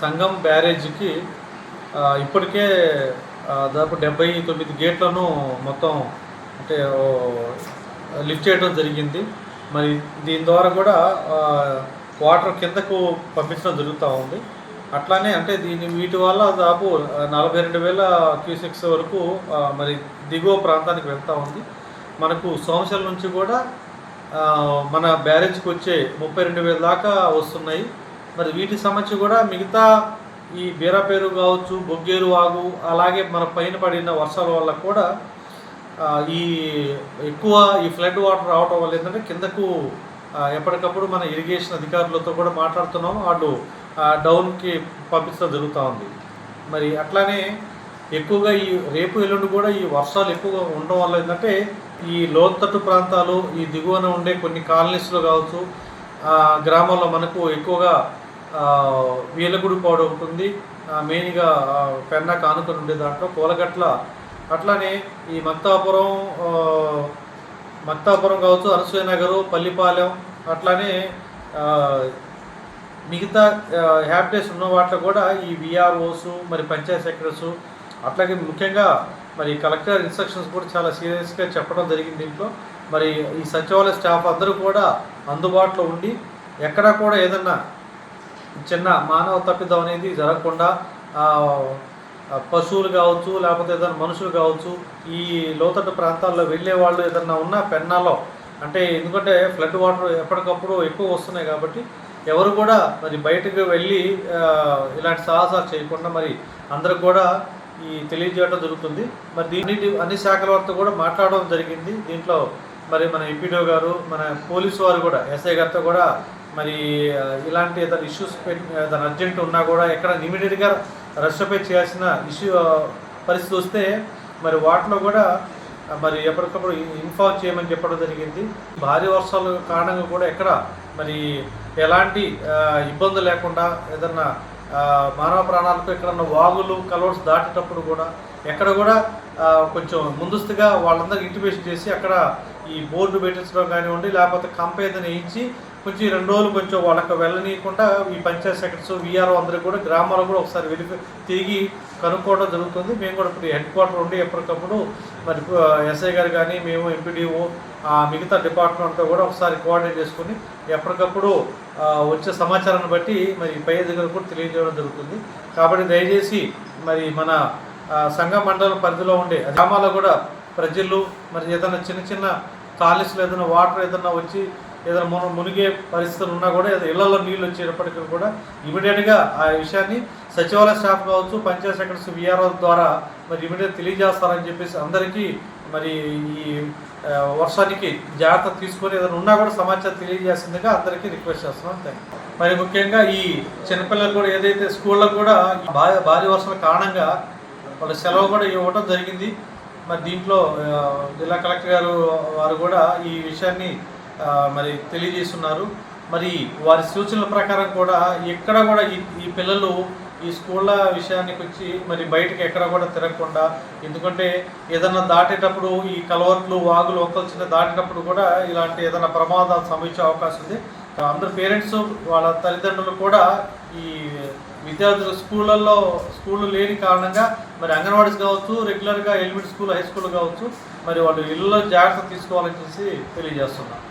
సంగం బ్యారేజ్కి ఇప్పటికే దాదాపు డెబ్బై తొమ్మిది గేట్లను మొత్తం అంటే లిఫ్ట్ చేయడం జరిగింది. మరి దీని ద్వారా కూడా వాటర్ కిందకు పంపించడం జరుగుతూ ఉంది. అట్లానే అంటే దీని వీటి వల్ల దాదాపు నలభై రెండు వేల క్యూసెక్స్ వరకు మరి దిగువ ప్రాంతానికి వెళ్తూ ఉంది. మనకు సోమశల నుంచి కూడా మన బ్యారేజ్కి వచ్చే ముప్పై రెండు వేల దాకా వస్తున్నాయి. మరి వీటి సంబంధించి కూడా మిగతా ఈ బీరాపేరు కావచ్చు బొగ్గేరు వాగు అలాగే మన పైన పడిన వర్షాల వల్ల కూడా ఈ ఎక్కువ ఈ ఫ్లడ్ వాటర్ రావటం వల్ల ఏంటంటే కిందకు ఎప్పటికప్పుడు మన ఇరిగేషన్ అధికారులతో కూడా మాట్లాడుతున్నాం. వాళ్ళు డౌన్కి పంపించడం జరుగుతూ ఉంది. మరి అట్లానే ఎక్కువగా ఈ రేపు ఎల్లుండి కూడా ఈ వర్షాలు ఎక్కువగా ఉండడం వల్ల ఏంటంటే ఈ లోతట్టు ప్రాంతాలు ఈ దిగువన ఉండే కొన్ని కాలనీస్లో కావచ్చు గ్రామాల్లో మనకు ఎక్కువగా వీలగుడి పాడు ఒకటి ఉంది. మెయిన్గా పెన్నా కానుకొని ఉండే దాంట్లో పూలగట్ల అట్లానే ఈ మక్తాపురం మక్తాపురం కావచ్చు అనసూయ నగరు పల్లిపాలెం అట్లానే మిగతా హ్యాపిటేస్ ఉన్న వాటిలో కూడా ఈ విఆర్ఓస్ మరి పంచాయత్ సెక్రటరీస్ అట్లాగే ముఖ్యంగా మరి కలెక్టర్ ఇన్స్ట్రక్షన్స్ కూడా చాలా సీరియస్గా చెప్పడం జరిగింది దీంట్లో. మరి ఈ సచివాలయ స్టాఫ్ అందరూ కూడా అందుబాటులో ఉండి ఎక్కడా కూడా ఏదన్నా చిన్న మానవ తప్పిదం అనేది జరగకుండా పశువులు కావచ్చు లేకపోతే ఏదైనా మనుషులు కావచ్చు ఈ లోతట్టు ప్రాంతాల్లో వెళ్ళే వాళ్ళు ఏదన్నా ఉన్న పెన్నాలో అంటే ఎందుకంటే ఫ్లడ్ వాటర్ ఎప్పటికప్పుడు ఎక్కువ వస్తున్నాయి కాబట్టి ఎవరు కూడా మరి బయటకు వెళ్ళి ఇలాంటి సాహసాలు చేయకుండా మరి అందరికి కూడా ఈ తెలియజేయడం జరుగుతుంది. మరి దీని అన్ని శాఖల వారితో కూడా మాట్లాడడం జరిగింది. దీంట్లో మరి మన ఎంపీడీఓ గారు మన పోలీసు వారు కూడా ఎస్ఐ గారితో కూడా మరి ఇలాంటి ఏదైనా ఇష్యూస్ ఏదైనా అర్జెంట్ ఉన్నా కూడా ఎక్కడ ఇమీడియట్గా రష్పై చేయాల్సిన ఇష్యూ పరిస్థితి వస్తే మరి వాటిలో కూడా మరి ఎప్పటికప్పుడు ఇన్ఫార్మ్ చేయమని చెప్పడం జరిగింది. భారీ వర్షాల కారణంగా కూడా ఎక్కడ మరి ఎలాంటి ఇబ్బందులు ఇబ్బంది లేకుండా ఏదన్నా మానవ ప్రాణాలకు ఎక్కడన్నా వాగులు కలవర్స్ దాటేటప్పుడు కూడా ఎక్కడ కూడా కొంచెం ముందస్తుగా వాళ్ళందరికీ ఇంటిమేషన్ చేసి అక్కడ ఈ బోర్డు పెట్టించడం కానివ్వండి లేకపోతే కంప ఏదైనా వేయించి కొంచెం రెండు రోజులు కొంచెం వాళ్ళకి వెళ్ళనీయకుండా ఈ పంచాయత్ సెక్రటరీస్ వీఆర్ఓ అందరూ కూడా గ్రామాల్లో కూడా ఒకసారి వెళ్ళి తిరిగి కనుక్కోవడం జరుగుతుంది. మేము కూడా ఇప్పుడు హెడ్ క్వార్టర్ ఉండి ఎప్పటికప్పుడు మరి ఎస్ఐ గారు కానీ మేము ఎంపీడీఓ మిగతా డిపార్ట్మెంట్తో కూడా ఒకసారి కోఆర్డినేట్ చేసుకుని ఎప్పటికప్పుడు వచ్చే సమాచారాన్ని బట్టి మరి పై అధికారులు కూడా తెలియజేయడం జరుగుతుంది. కాబట్టి దయచేసి మరి మన సంఘ మండలం పరిధిలో ఉండే గ్రామాల్లో కూడా ప్రజలు మరి ఏదైనా చిన్న చిన్న కాలేజీలో ఏదైనా వాటర్ ఏదైనా వచ్చి ఏదైనా మున మునిగే పరిస్థితులు ఉన్నా కూడా ఏదో ఇళ్ళలో నీళ్ళు వచ్చేటప్పటికీ కూడా ఇమీడియట్గా ఆ విషయాన్ని సచివాలయ స్టాఫ్ కావచ్చు పంచాయత్ సెక్రటరీ విఆర్ఓ ద్వారా మరి ఇమీడియట్ తెలియజేస్తారని చెప్పేసి అందరికీ మరి ఈ వర్షానికి జాగ్రత్త తీసుకొని ఏదైనా ఉన్నా కూడా సమాచారం తెలియజేసిందిగా అందరికీ రిక్వెస్ట్ చేస్తున్నాం థ్యాంక్ మరి ముఖ్యంగా ఈ చిన్నపిల్లలు కూడా ఏదైతే స్కూళ్ళకు కూడా భారీ భారీ వర్షాల కారణంగా వాళ్ళ సెలవు కూడా ఇవ్వటం జరిగింది. మరి దీంట్లో జిల్లా కలెక్టర్ గారు వారు కూడా ఈ విషయాన్ని మరి తెలియజేస్తున్నారు. మరి వారి సూచనల ప్రకారం కూడా ఎక్కడ కూడా ఈ ఈ పిల్లలు ఈ స్కూళ్ళ విషయానికి వచ్చి మరి బయటకు ఎక్కడ కూడా తిరగకుండా ఎందుకంటే ఏదన్నా దాటేటప్పుడు ఈ కలవర్లు వాగులు ఒక్కలు చిన్న దాటేటప్పుడు కూడా ఇలాంటి ఏదైనా ప్రమాదాలు సంభవించే అవకాశం ఉంది. అందరు పేరెంట్స్ వాళ్ళ తల్లిదండ్రులు కూడా ఈ విద్యార్థులు స్కూళ్ళల్లో స్కూళ్ళు లేని కారణంగా మరి అంగన్వాడీస్ కావచ్చు రెగ్యులర్గా ఎలిమెంటరీ స్కూల్ హై స్కూల్ కావచ్చు మరి వాళ్ళు ఇళ్ళలో జాగ్రత్త తీసుకోవాలని చెప్పి తెలియజేస్తున్నారు.